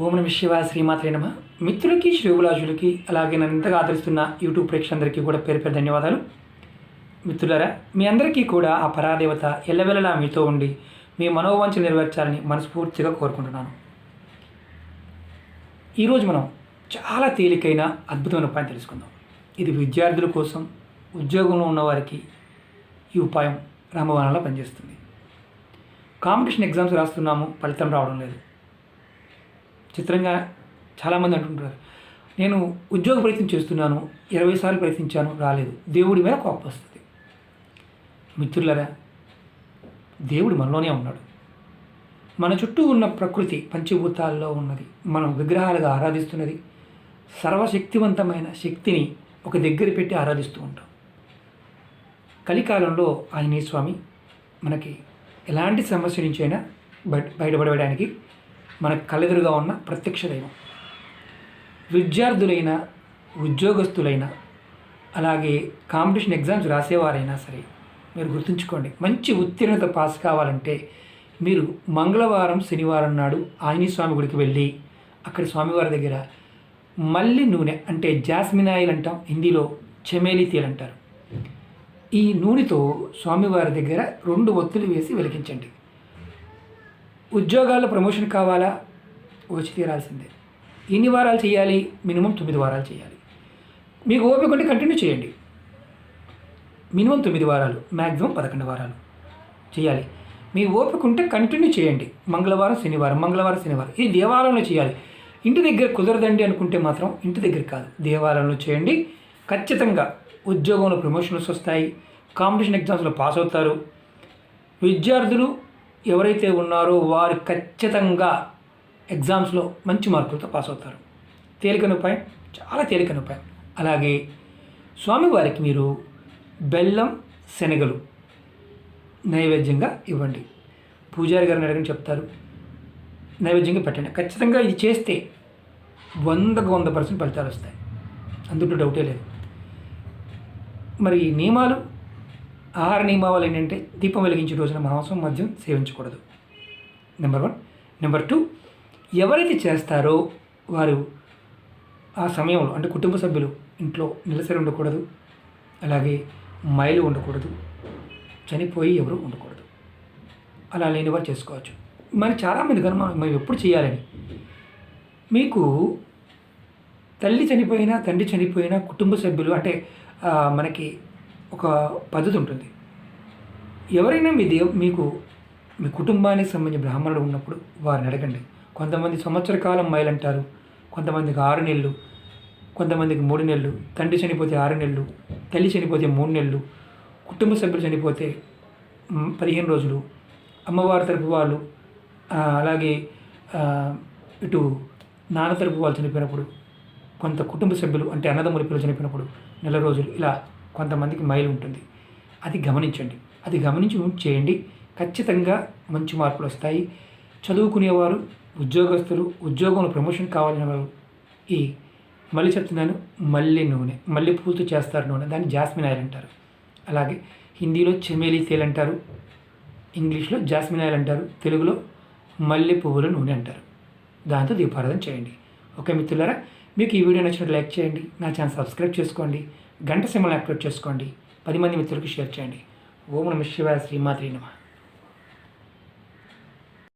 ఓం నమ శివ శ్రీమాత్రే నమ. మిత్రులకి శ్రీవులాజులకి అలాగే నన్ను ఇంతగా ఆదరిస్తున్న యూట్యూబ్ ప్రేక్షకులందరికీ కూడా పేరు పేరు ధన్యవాదాలు. మిత్రులారా మీ అందరికీ కూడా ఆ పరాదేవత ఎల్లవెల్లలా మీతో ఉండి మీ మనోవాంఛ నెరవేర్చాలని మనస్ఫూర్తిగా కోరుకుంటున్నాను. ఈరోజు మనం చాలా తేలికైన అద్భుతమైన ఉపాయం తెలుసుకుందాం. ఇది విద్యార్థుల కోసం ఉద్యోగంలో ఉన్నవారికి ఈ ఉపాయం రామబాణంలో పనిచేస్తుంది. కాంపిటీషన్ ఎగ్జామ్స్ రాస్తున్నాము ఫలితం రావడం లేదు. చిత్రంగా చాలామంది అంటుంటారు. నేను ఉద్యోగ ప్రయత్నం చేస్తున్నాను ఇరవై సార్లు ప్రయత్నించాను రాలేదు. దేవుడి మీద కోపం వస్తుంది. మిత్రులరా దేవుడు మనలోనే ఉన్నాడు. మన చుట్టూ ఉన్న ప్రకృతి పంచభూతాల్లో ఉన్నది. మనం విగ్రహాలుగా ఆరాధిస్తున్నది. సర్వశక్తివంతమైన శక్తిని ఒక దగ్గర పెట్టి ఆరాధిస్తూ ఉంటాం. కలికాలంలో ఆంజనేయ స్వామి మనకి ఎలాంటి సమస్య నుంచైనా బయట బయటపడడానికి మన కలెదురుగా ఉన్న ప్రత్యక్ష దైవం. విద్యార్థులైన ఉద్యోగస్తులైన అలాగే కాంపిటీషన్ ఎగ్జామ్స్ రాసేవారైనా సరే మీరు గుర్తుంచుకోండి మంచి ఉత్తీర్ణత పాస్ కావాలంటే మీరు మంగళవారం శనివారం నాడు ఆంజనేయ స్వామి గుడికి వెళ్ళి అక్కడ స్వామివారి దగ్గర మల్లి నూనె అంటే జాస్మిన్ ఆయిల్ అంటాం హిందీలో చెమేలి తేలు అంటారు. ఈ నూనెతో స్వామివారి దగ్గర రెండు ఒత్తులు వేసి వెలిగించండి. ఉద్యోగాల్లో ప్రమోషన్ కావాలా? వచ్చి తీరాల్సిందే. ఎన్ని వారాలు చేయాలి? మినిమం తొమ్మిది వారాలు చేయాలి. మీకు ఓపిక ఉంటే కంటిన్యూ చేయండి. మినిమం తొమ్మిది వారాలు మ్యాక్సిమం పదకొండు వారాలు చేయాలి. మీ ఓపిక ఉంటే కంటిన్యూ చేయండి. మంగళవారం శనివారం మంగళవారం శనివారం. ఇది దేవాలయంలో చేయాలి. ఇంటి దగ్గర కుదరదండి అనుకుంటే మాత్రం ఇంటి దగ్గర కాదు. దేవాలయంలో చేయండి. ఖచ్చితంగా ఉద్యోగంలో ప్రమోషన్స్ వస్తాయి. కాంపిటీషన్ ఎగ్జామ్స్లో పాస్ అవుతారు. విద్యార్థులు ఎవరైతే ఉన్నారో వారు ఖచ్చితంగా ఎగ్జామ్స్లో మంచి మార్కులతో పాస్ అవుతారు. తేలికైన ఉపాయం చాలా తేలికైన ఉపాయం. అలాగే స్వామివారికి మీరు బెల్లం శనగలు నైవేద్యంగా ఇవ్వండి. పూజారి గారిని అడగని చెప్తారు నైవేద్యంగా పెట్టండి. ఖచ్చితంగా ఇది చేస్తే వందకు వంద పర్సెంట్ ఫలితాలు వస్తాయి. అందులో డౌటే లేదు. మరి ఈ నియమాలు ఆహార నియమాలు ఏంటంటే దీపం వెలిగించే రోజున మాంసం మద్యం సేవించకూడదు. నెంబర్ వన్ నెంబర్ టూ ఎవరైతే చేస్తారో వారు ఆ సమయంలో అంటే కుటుంబ సభ్యులు ఇంట్లో నిలసరి ఉండకూడదు. అలాగే మైలు ఉండకూడదు. చనిపోయి ఎవరు ఉండకూడదు. అలా లేని వారు చేసుకోవచ్చు. మరి చాలామంది కనుక మేము ఎప్పుడు చేయాలని? మీకు తల్లి చనిపోయినా తండ్రి చనిపోయినా కుటుంబ సభ్యులు అంటే మనకి ఒక పద్ధతి ఉంటుంది. ఎవరైనా మీ దేవ మీకు మీ కుటుంబానికి సంబంధించిన బ్రాహ్మణుడు ఉన్నప్పుడు వారిని అడగండి. కొంతమంది సంవత్సర కాలం మైలు అంటారు కొంతమందికి ఆరు నెలలు. కొంతమందికి మూడు నెలలు. తండ్రి చనిపోతే ఆరు నెలలు. తల్లి చనిపోతే మూడు నెలలు. కుటుంబ సభ్యులు చనిపోతే పదిహేను రోజులు. అమ్మవారి తరపు వాళ్ళు అలాగే ఇటు నాన్న తరపు వాళ్ళు చనిపోయినప్పుడు కొంత కుటుంబ సభ్యులు అంటే అన్నదమ్ముల పిల్లలు చనిపోయినప్పుడు నెల రోజులు ఇలా కొంతమందికి మైలు ఉంటుంది. అది గమనించండి. అది గమనించి చేయండి. ఖచ్చితంగా మంచి మార్పులు వస్తాయి. చదువుకునేవారు ఉద్యోగస్తులు ఉద్యోగంలో ప్రమోషన్ కావాలని వారు ఈ మళ్ళీ చెప్తున్నాను మల్లె నూనె మల్లె పూలతో చేస్తారు నూనె. దాన్ని జాస్మిన్ ఆయిల్ అంటారు. అలాగే హిందీలో చెమేలి తేల్ అంటారు. ఇంగ్లీష్లో జాస్మిన్ ఆయిల్ అంటారు. తెలుగులో మల్లె పువ్వుల నూనె అంటారు. దాంతో దీపారాధన చేయండి. ఓకే మిత్రులారా మీకు ఈ వీడియో నచ్చినట్టు లైక్ చేయండి నా ఛానల్ సబ్స్క్రైబ్ చేసుకోండి గంట సింబల్ యాక్టివేట్ చేసుకోండి పది మంది మిత్రులకు షేర్ చేయండి. ఓం నమ శివాయ శ్రీమాత్రి నమ.